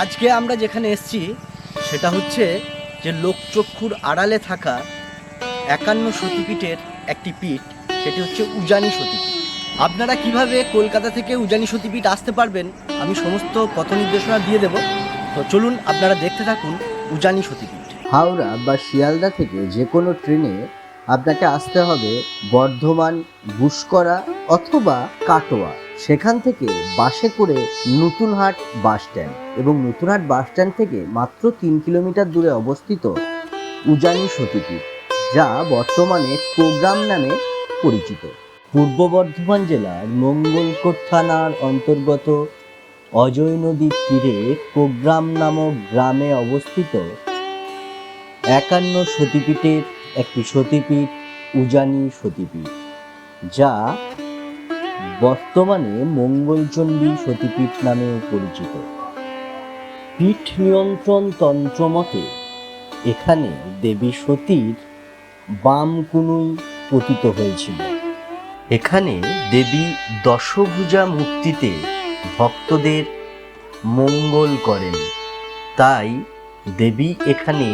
আজকে আমরা যেখানে এসেছি, সেটা হচ্ছে যে লোকচক্ষুর আড়ালে থাকা একান্ন সতীপীঠের একটি পীঠ, সেটি হচ্ছে উজানি সতীপীঠ। আপনারা কীভাবে কলকাতা থেকে উজানি সতীপীঠ আসতে পারবেন, আমি সমস্ত পথ নির্দেশনা দিয়ে দেব। তো চলুন আপনারা দেখতে থাকুন উজানি সতীপীঠ। হাওড়া বা শিয়ালদা থেকে যে কোনো ট্রেনে আপনাকে আসতে হবে বর্ধমান বুসকরা অথবা কাটোয়া। সেখান থেকে বাসে করে নতুনহাট বাস স্ট্যান্ড এবং নতুনহাট বাস স্ট্যান্ড থেকে মাত্র তিন কিলোমিটার দূরে অবস্থিত উজানি সতীপীঠ, যা বর্তমানে প্রোগ্রাম নামে পরিচিত। পূর্ব বর্ধমান জেলার মঙ্গলকোট থানার অন্তর্গত অজয় নদীর তীরে প্রোগ্রাম নামক গ্রামে অবস্থিত একান্ন সতীপীঠের একটি সতীপীঠ, উজানি সতীপীঠ, যা বর্তমানে মঙ্গলচণ্ডী সতীপীঠ নামেও পরিচিত। পীঠ নিয়ন্ত্রণ তন্ত্র মতে, এখানে দেবী সতীর বাম কুনুই পতিত হয়েছিল। এখানে দেবী দশভুজা মুক্তিতে ভক্তদের মঙ্গল করেন। তাই দেবী এখানে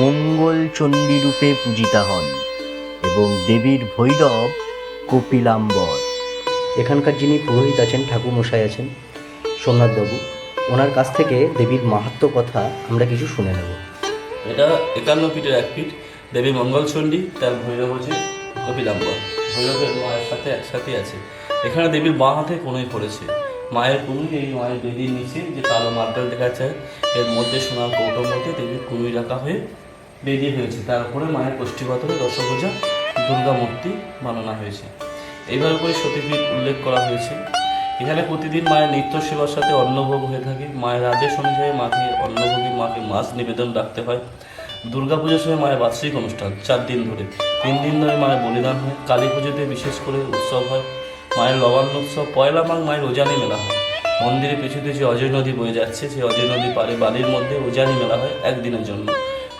মঙ্গল চণ্ডী রূপে পূজিতা হন এবং দেবীর ভৈরব কপিলাম্বর। এখানকার যিনি পুরোহিত আছেন ঠাকুর মশাই আছেন, সোমনাথবাবু, ওনার কাছ থেকে দেবীর মাহাত্ম কথা আমরা কিছু শুনে নেব। এটা একান্ন ফিটের এক ফিট দেবী মঙ্গলচণ্ডী, তার ভৈরব হচ্ছে কপিলাম্বর ভৈরবের মায়ের সাথে একসাথে আছে। এখানে দেবীর বাঁ হাতে কোনোই পড়েছে। মায়ের কুনুই এই মায়ের বেদির নিচে যে কালো মার্বেল দেখা যাচ্ছে এর মধ্যে সোনার কৌটোর মধ্যে দেবীর কুনুই রাখা হয়ে বেদি হয়েছে। তার উপরে মায়ের কোষ্ঠীপাথরে দশভূজা দুর্গা মূর্তি বানানো হয়েছে। এইভাবে করে সতীপীঠ উল্লেখ করা হয়েছে। এখানে প্রতিদিন মায়ের নিত্য সেবার সাথে অন্নভোগ হয়ে থাকে। মায়ের আদেশ অনুযায়ী মাকে অন্নভোগী মাকে মাছ নিবেদন রাখতে হয়। দুর্গাপুজোর সময় মায়ের বার্ষিক অনুষ্ঠান, চার দিন ধরে। তিন দিন ধরে মায়ের বলিদান হয়। কালী পুজোতে বিশেষ করে উৎসব হয়। মায়ের লবান্ন উৎসব, পয়লা মাঘ মায়ের ওজানি মেলা হয়। মন্দিরের পিছুতে যে অজয় নদী বয়ে যাচ্ছে, সেই অজয় নদী পারে বালির মধ্যে ওজানি মেলা হয় একদিনের জন্য।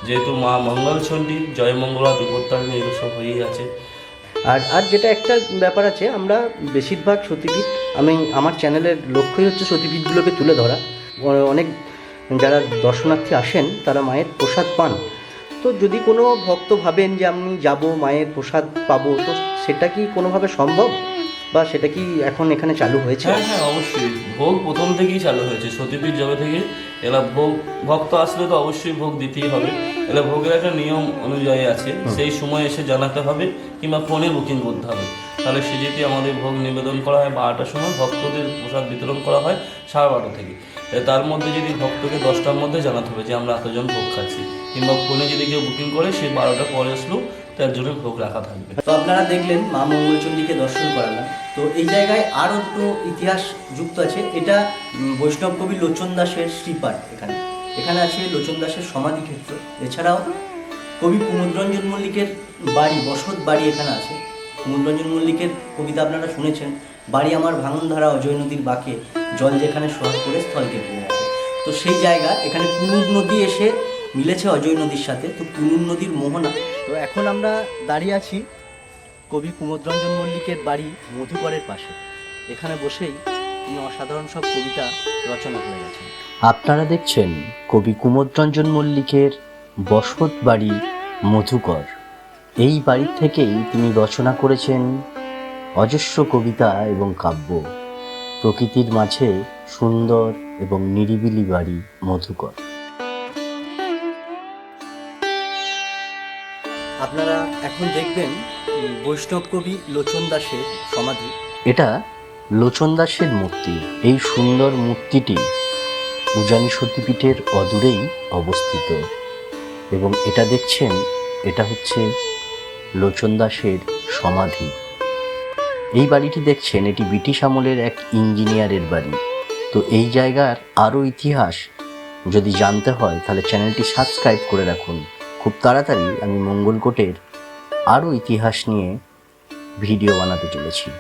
যেহেতু মা মঙ্গলচণ্ডী জয়মঙ্গলা বিপত্তারিণী এগুলো সব হয়েই আছে। আর আর যেটা একটা ব্যাপার আছে, আমরা বেশিরভাগ সতীপীঠ, আমি, আমার চ্যানেলের লক্ষ্যই হচ্ছে সতীপীঠগুলোকে তুলে ধরা। অনেক যারা দর্শনার্থী আসেন, তারা মায়ের প্রসাদ পান। তো যদি কোনো ভক্ত ভাবেন যে আমি যাব, মায়ের প্রসাদ পাবো, তো সেটা কি কোনোভাবে সম্ভব? বা সেটা কি এখন এখানে চালু হয়েছে? হ্যাঁ হ্যাঁ অবশ্যই। ভোগ প্রথম থেকেই চালু হয়েছে। সতীপীর জবে থেকে এলা ভোগ ভক্ত আসলে তো অবশ্যই ভোগ দিতেই হবে। এলা ভোগের একটা নিয়ম অনুযায়ী আছে। সেই সময় এসে জানাতে হবে কিংবা ফোনে বুকিং করতে হবে। তাহলে সে যেটি আমাদের ভোগ নিবেদন করা হয় বারোটার সময়। ভক্তদের প্রসাদ বিতরণ করা হয় সাড়ে বারোটা থেকে। তার মধ্যে যদি ভক্তকে দশটার মধ্যে জানাতে হবে যে আমরা এতজন ভোগ খাচ্ছি, কিংবা ফোনে যদি কেউ বুকিং করে, সে বারোটা পরে আসলেও তার জন্য ভোগ রাখা থাকবে। তো আপনারা দেখলেন মা মঙ্গলচণ্ডীকে দর্শন করালাম। তো এই জায়গায় আরও দুটো ইতিহাস যুক্ত আছে। এটা বৈষ্ণব কবি লোচন দাসের শ্রীপাঠ এখানে। এখানে আছে লোচন দাসের সমাধি ক্ষেত্র। এছাড়াও কবি কুমুদরঞ্জন মল্লিকের বাড়ি, বসত বাড়ি এখানে আছে। কুমুদরঞ্জন মল্লিকের কবিতা আপনারা শুনেছেন। বাড়ি আমার ভাঙনধারা অজয় নদীর বাঁকে, জল যেখানে সোহাগ করে স্থলকে ঘিরে রাখে। তো সেই জায়গা, এখানে কুনুর নদী এসে মিলেছে অজয় নদীর সাথে, তো কুনুর নদীর মোহনা। তো এখন আমরা দাঁড়িয়ে আছি কবি কুমোদরঞ্জন মল্লিকের বাড়ি মধুকরের পাশে। এখানে বসেই তিনি অসাধারণ সব কবিতা রচনা করে গেছেন। আপনারা দেখছেন কবি কুমোদরঞ্জন মল্লিকের বসত বাড়ি মধুকর। এই বাড়ি থেকেই তিনি রচনা করেছেন অজস্র কবিতা এবং কাব্য প্রকৃতির মাঝে সুন্দর এবং নিরিবিলি বাড়ি মধুকর। আপনারা এখন দেখবেন বৈষ্ণব কবি লোচন দাসের সমাধি। এটা লোচন দাসের মূর্তি। এই সুন্দর মূর্তিটি উজানি সতীপীঠের অদূরেই অবস্থিত। এবং এটা দেখছেন এটা হচ্ছে লোচন দাসের সমাধি। এই বাড়িটি দেখছেন এটি ব্রিটিশ আমলের এক ইঞ্জিনিয়ারের বাড়ি। তো এই জায়গার আরও ইতিহাস যদি জানতে হয়, তাহলে চ্যানেলটি সাবস্ক্রাইব করে রাখুন। খুব তাড়াতাড়ি আমি মঙ্গলকোটের আরও ইতিহাস নিয়ে ভিডিও বানাতে চলেছি।